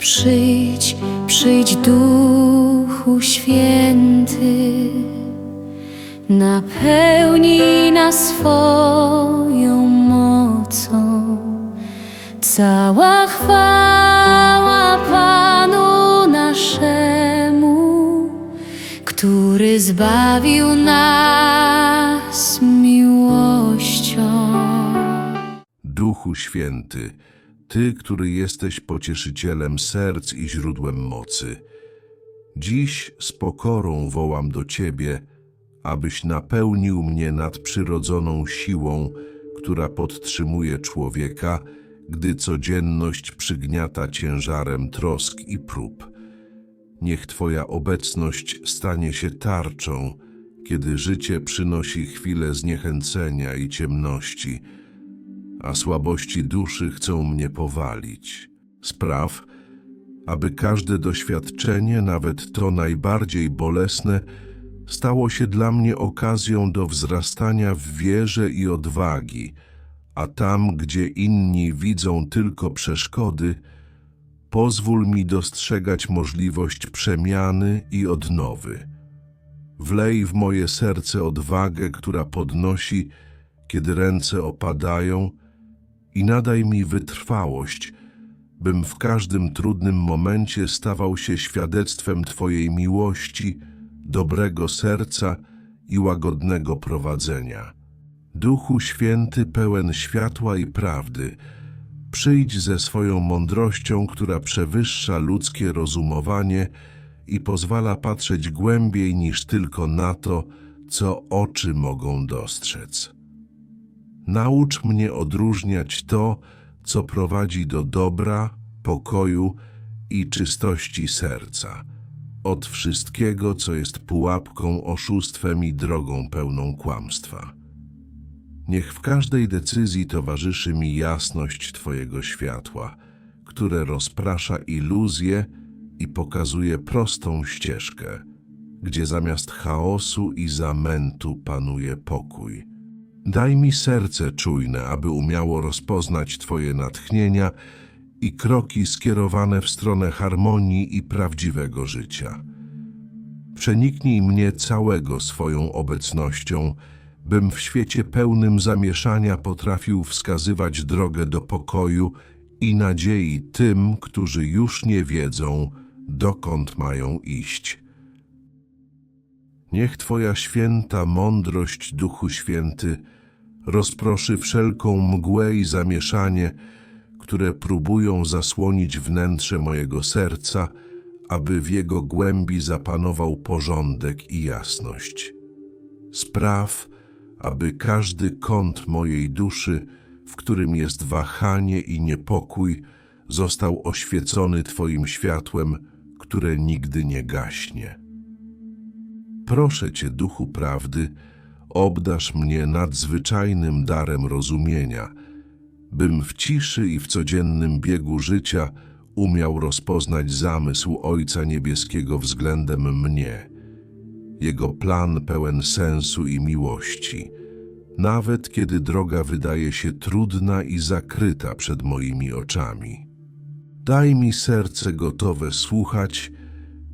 Przyjdź, przyjdź Duchu Święty, napełnij nas swoją mocą. Cała chwała Panu naszemu, który zbawił nas miłością. Duchu Święty, Ty, który jesteś pocieszycielem serc i źródłem mocy, dziś z pokorą wołam do Ciebie, abyś napełnił mnie nadprzyrodzoną siłą, która podtrzymuje człowieka, gdy codzienność przygniata ciężarem trosk i prób. Niech Twoja obecność stanie się tarczą, kiedy życie przynosi chwile zniechęcenia i ciemności, a słabości duszy chcą mnie powalić. Spraw, aby każde doświadczenie, nawet to najbardziej bolesne, stało się dla mnie okazją do wzrastania w wierze i odwagi, a tam, gdzie inni widzą tylko przeszkody, pozwól mi dostrzegać możliwość przemiany i odnowy. Wlej w moje serce odwagę, która podnosi, kiedy ręce opadają, i nadaj mi wytrwałość, bym w każdym trudnym momencie stawał się świadectwem Twojej miłości, dobrego serca i łagodnego prowadzenia. Duchu Święty pełen światła i prawdy, przyjdź ze swoją mądrością, która przewyższa ludzkie rozumowanie i pozwala patrzeć głębiej niż tylko na to, co oczy mogą dostrzec. Naucz mnie odróżniać to, co prowadzi do dobra, pokoju i czystości serca, od wszystkiego, co jest pułapką, oszustwem i drogą pełną kłamstwa. Niech w każdej decyzji towarzyszy mi jasność Twojego światła, które rozprasza iluzje i pokazuje prostą ścieżkę, gdzie zamiast chaosu i zamętu panuje pokój. Daj mi serce czujne, aby umiało rozpoznać Twoje natchnienia i kroki skierowane w stronę harmonii i prawdziwego życia. Przeniknij mnie całego swoją obecnością, bym w świecie pełnym zamieszania potrafił wskazywać drogę do pokoju i nadziei tym, którzy już nie wiedzą, dokąd mają iść. Niech Twoja święta mądrość, Duchu Święty, rozproszy wszelką mgłę i zamieszanie, które próbują zasłonić wnętrze mojego serca, aby w jego głębi zapanował porządek i jasność. Spraw, aby każdy kąt mojej duszy, w którym jest wahanie i niepokój, został oświecony Twoim światłem, które nigdy nie gaśnie. Proszę Cię, Duchu Prawdy, obdasz mnie nadzwyczajnym darem rozumienia, bym w ciszy i w codziennym biegu życia umiał rozpoznać zamysł Ojca Niebieskiego względem mnie, Jego plan pełen sensu i miłości, nawet kiedy droga wydaje się trudna i zakryta przed moimi oczami. Daj mi serce gotowe słuchać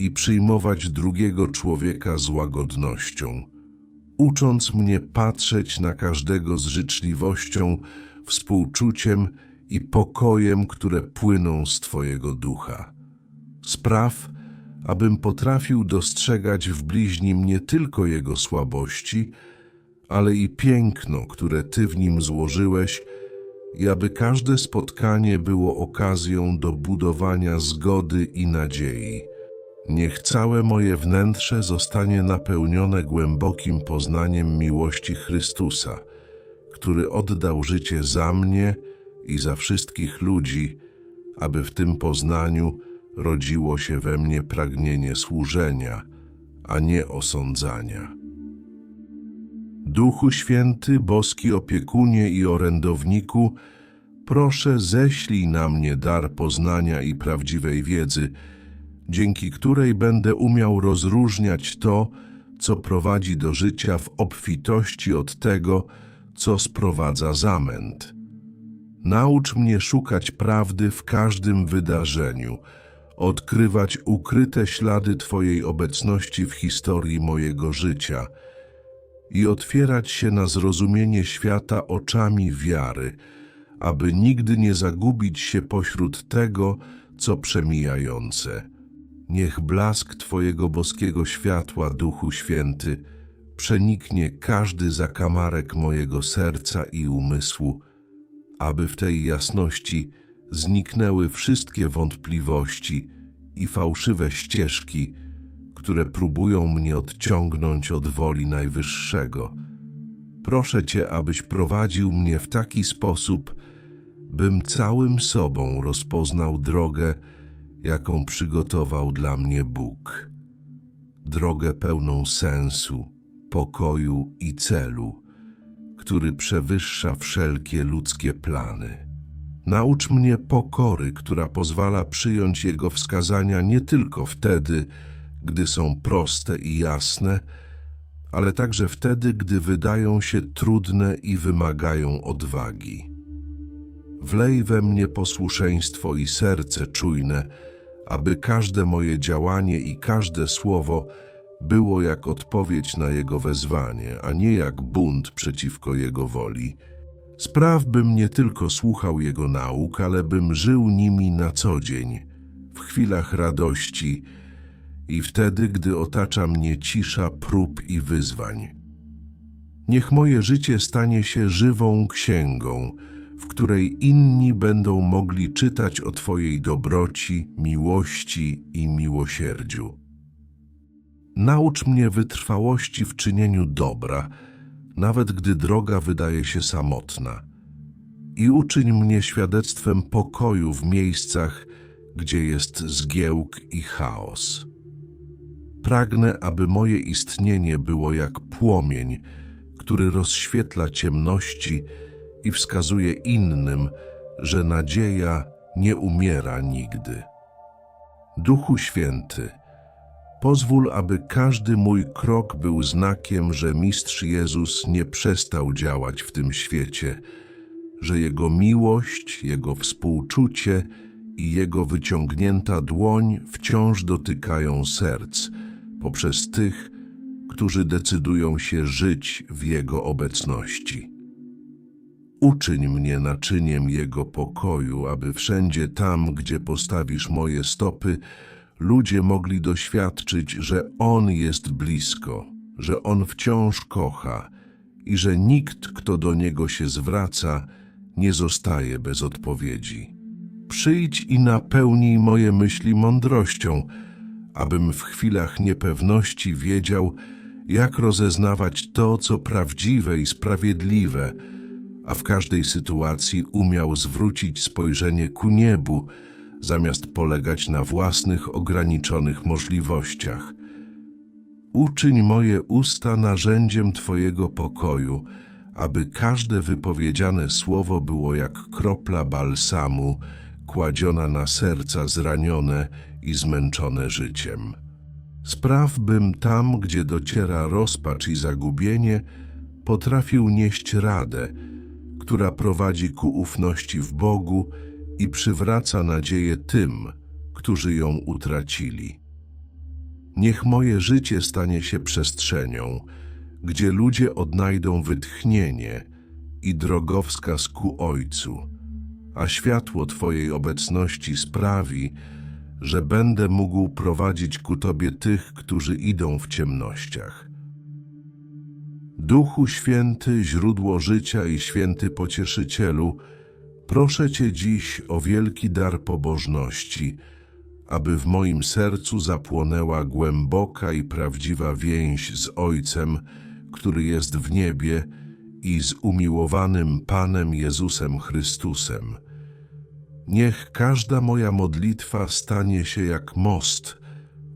i przyjmować drugiego człowieka z łagodnością, ucząc mnie patrzeć na każdego z życzliwością, współczuciem i pokojem, które płyną z Twojego ducha. Spraw, abym potrafił dostrzegać w bliźnim nie tylko jego słabości, ale i piękno, które Ty w nim złożyłeś, i aby każde spotkanie było okazją do budowania zgody i nadziei. Niech całe moje wnętrze zostanie napełnione głębokim poznaniem miłości Chrystusa, który oddał życie za mnie i za wszystkich ludzi, aby w tym poznaniu rodziło się we mnie pragnienie służenia, a nie osądzania. Duchu Święty, boski opiekunie i orędowniku, proszę ześlij na mnie dar poznania i prawdziwej wiedzy, dzięki której będę umiał rozróżniać to, co prowadzi do życia w obfitości od tego, co sprowadza zamęt. Naucz mnie szukać prawdy w każdym wydarzeniu, odkrywać ukryte ślady Twojej obecności w historii mojego życia i otwierać się na zrozumienie świata oczami wiary, aby nigdy nie zagubić się pośród tego, co przemijające. Niech blask Twojego boskiego światła, Duchu Święty, przeniknie każdy zakamarek mojego serca i umysłu, aby w tej jasności zniknęły wszystkie wątpliwości i fałszywe ścieżki, które próbują mnie odciągnąć od woli Najwyższego. Proszę Cię, abyś prowadził mnie w taki sposób, bym całym sobą rozpoznał drogę, jaką przygotował dla mnie Bóg. Drogę pełną sensu, pokoju i celu, który przewyższa wszelkie ludzkie plany. Naucz mnie pokory, która pozwala przyjąć Jego wskazania nie tylko wtedy, gdy są proste i jasne, ale także wtedy, gdy wydają się trudne i wymagają odwagi. Wlej we mnie posłuszeństwo i serce czujne, aby każde moje działanie i każde słowo było jak odpowiedź na Jego wezwanie, a nie jak bunt przeciwko Jego woli. Spraw, bym nie tylko słuchał Jego nauk, ale bym żył nimi na co dzień, w chwilach radości i wtedy, gdy otacza mnie cisza prób i wyzwań. Niech moje życie stanie się żywą księgą, w której inni będą mogli czytać o Twojej dobroci, miłości i miłosierdziu. Naucz mnie wytrwałości w czynieniu dobra, nawet gdy droga wydaje się samotna. I uczyń mnie świadectwem pokoju w miejscach, gdzie jest zgiełk i chaos. Pragnę, aby moje istnienie było jak płomień, który rozświetla ciemności i wskazuje innym, że nadzieja nie umiera nigdy. Duchu Święty, pozwól, aby każdy mój krok był znakiem, że Mistrz Jezus nie przestał działać w tym świecie, że Jego miłość, Jego współczucie i Jego wyciągnięta dłoń wciąż dotykają serc poprzez tych, którzy decydują się żyć w Jego obecności. Uczyń mnie naczyniem Jego pokoju, aby wszędzie tam, gdzie postawisz moje stopy, ludzie mogli doświadczyć, że On jest blisko, że On wciąż kocha i że nikt, kto do Niego się zwraca, nie zostaje bez odpowiedzi. Przyjdź i napełnij moje myśli mądrością, abym w chwilach niepewności wiedział, jak rozeznawać to, co prawdziwe i sprawiedliwe, a w każdej sytuacji umiał zwrócić spojrzenie ku niebu, zamiast polegać na własnych ograniczonych możliwościach. Uczyń moje usta narzędziem Twojego pokoju, aby każde wypowiedziane słowo było jak kropla balsamu, kładziona na serca zranione i zmęczone życiem. Spraw, bym tam, gdzie dociera rozpacz i zagubienie, potrafił nieść radę, która prowadzi ku ufności w Bogu i przywraca nadzieję tym, którzy ją utracili. Niech moje życie stanie się przestrzenią, gdzie ludzie odnajdą wytchnienie i drogowskaz ku Ojcu, a światło Twojej obecności sprawi, że będę mógł prowadzić ku Tobie tych, którzy idą w ciemnościach. Duchu Święty, źródło życia i święty Pocieszycielu, proszę Cię dziś o wielki dar pobożności, aby w moim sercu zapłonęła głęboka i prawdziwa więź z Ojcem, który jest w niebie i z umiłowanym Panem Jezusem Chrystusem. Niech każda moja modlitwa stanie się jak most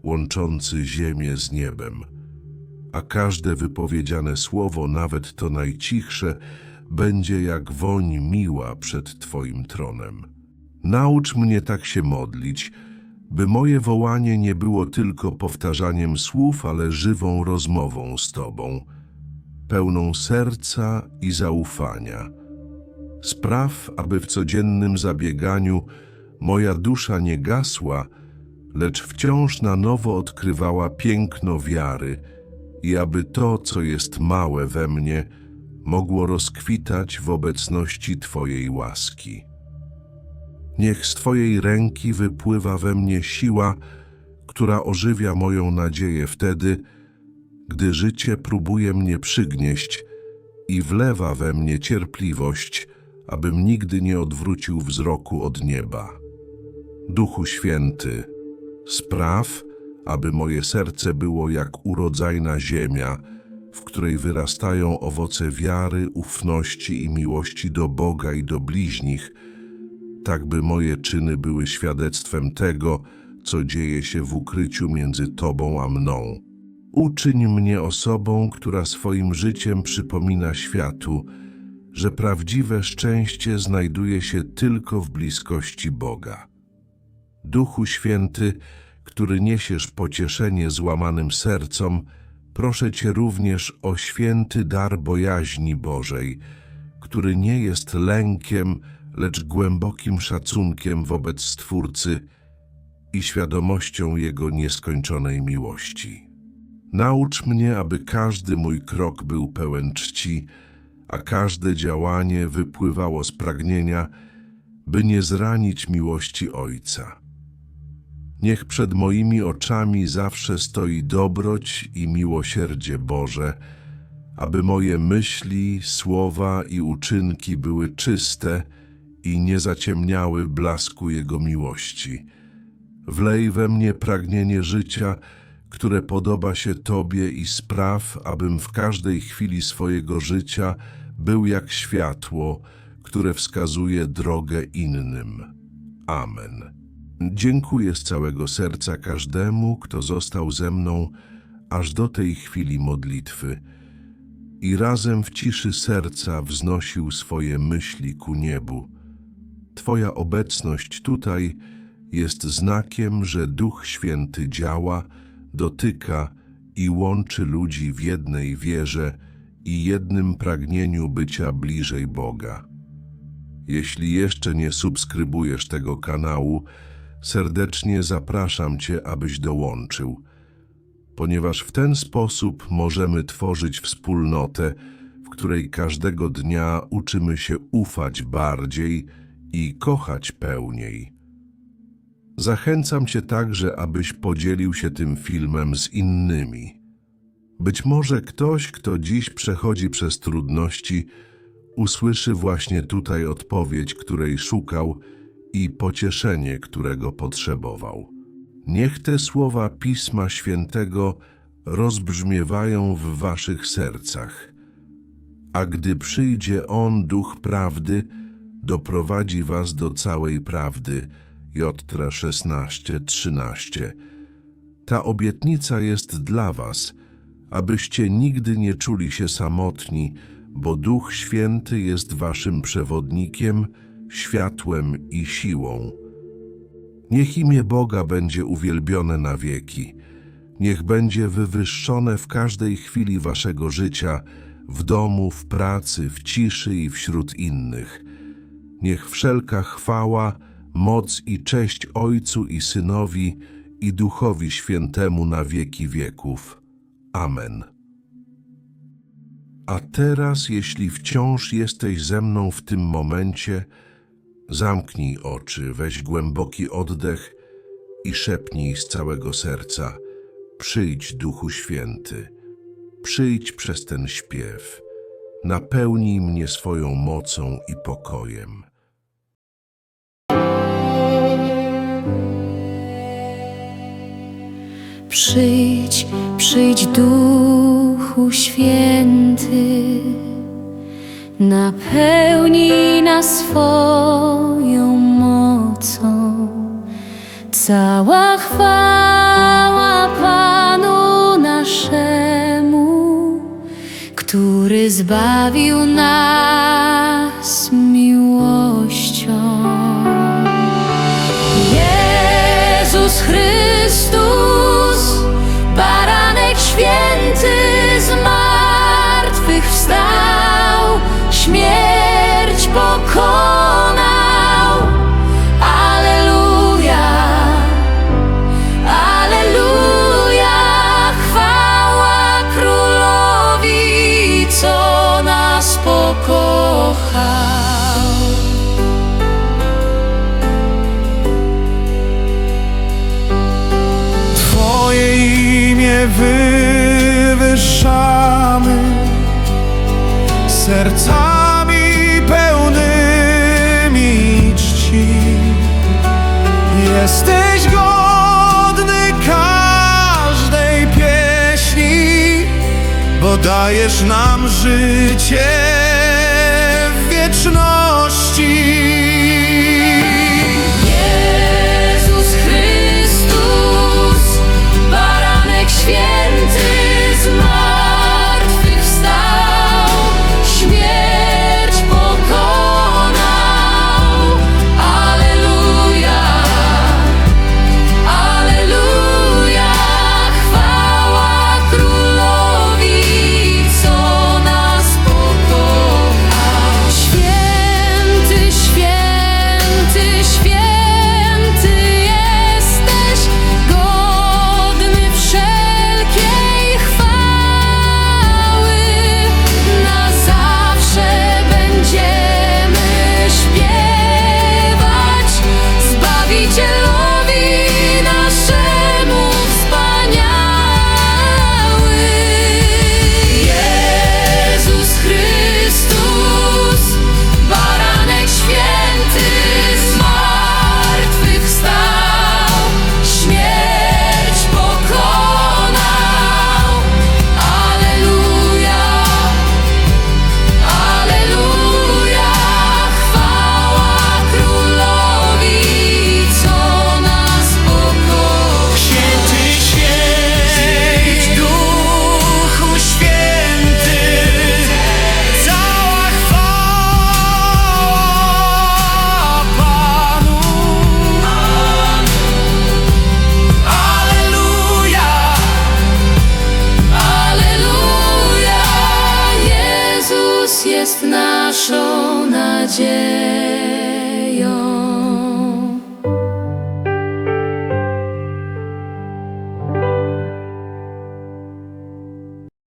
łączący ziemię z niebem, a każde wypowiedziane słowo, nawet to najcichsze, będzie jak woń miła przed Twoim tronem. Naucz mnie tak się modlić, by moje wołanie nie było tylko powtarzaniem słów, ale żywą rozmową z Tobą, pełną serca i zaufania. Spraw, aby w codziennym zabieganiu moja dusza nie gasła, lecz wciąż na nowo odkrywała piękno wiary i aby to, co jest małe we mnie, mogło rozkwitać w obecności Twojej łaski. Niech z Twojej ręki wypływa we mnie siła, która ożywia moją nadzieję wtedy, gdy życie próbuje mnie przygnieść i wlewa we mnie cierpliwość, abym nigdy nie odwrócił wzroku od nieba. Duchu Święty, spraw, aby moje serce było jak urodzajna ziemia, w której wyrastają owoce wiary, ufności i miłości do Boga i do bliźnich, tak by moje czyny były świadectwem tego, co dzieje się w ukryciu między Tobą a mną. Uczyń mnie osobą, która swoim życiem przypomina światu, że prawdziwe szczęście znajduje się tylko w bliskości Boga. Duchu Święty, który niesiesz pocieszenie złamanym sercom, proszę Cię również o święty dar bojaźni Bożej, który nie jest lękiem, lecz głębokim szacunkiem wobec Stwórcy i świadomością Jego nieskończonej miłości. Naucz mnie, aby każdy mój krok był pełen czci, a każde działanie wypływało z pragnienia, by nie zranić miłości Ojca. Niech przed moimi oczami zawsze stoi dobroć i miłosierdzie Boże, aby moje myśli, słowa i uczynki były czyste i nie zaciemniały blasku Jego miłości. Wlej we mnie pragnienie życia, które podoba się Tobie i spraw, abym w każdej chwili swojego życia był jak światło, które wskazuje drogę innym. Amen. Dziękuję z całego serca każdemu, kto został ze mną aż do tej chwili modlitwy i razem w ciszy serca wznosił swoje myśli ku niebu. Twoja obecność tutaj jest znakiem, że Duch Święty działa, dotyka i łączy ludzi w jednej wierze i jednym pragnieniu bycia bliżej Boga. Jeśli jeszcze nie subskrybujesz tego kanału, serdecznie zapraszam Cię, abyś dołączył, ponieważ w ten sposób możemy tworzyć wspólnotę, w której każdego dnia uczymy się ufać bardziej i kochać pełniej. Zachęcam Cię także, abyś podzielił się tym filmem z innymi. Być może ktoś, kto dziś przechodzi przez trudności, usłyszy właśnie tutaj odpowiedź, której szukał i pocieszenie, którego potrzebował. Niech te słowa Pisma Świętego rozbrzmiewają w waszych sercach. A gdy przyjdzie On, Duch Prawdy, doprowadzi was do całej prawdy. Jotra 16:13. Ta obietnica jest dla was, abyście nigdy nie czuli się samotni, bo Duch Święty jest waszym przewodnikiem, światłem i siłą. Niech imię Boga będzie uwielbione na wieki. Niech będzie wywyższone w każdej chwili waszego życia, w domu, w pracy, w ciszy i wśród innych. Niech wszelka chwała, moc i cześć Ojcu i Synowi i Duchowi Świętemu na wieki wieków. Amen. A teraz, jeśli wciąż jesteś ze mną w tym momencie, zamknij oczy, weź głęboki oddech i szepnij z całego serca: Przyjdź, Duchu Święty, przyjdź przez ten śpiew, napełnij mnie swoją mocą i pokojem. Przyjdź, przyjdź Duchu Święty, napełnij nas swoją mocą. Cała chwała Panu naszemu, który zbawił nas Jesteś godny każdej pieśni, bo dajesz nam życie w